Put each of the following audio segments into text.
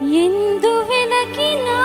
ఎందు వెనకినా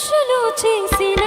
మనుషులు చేసిన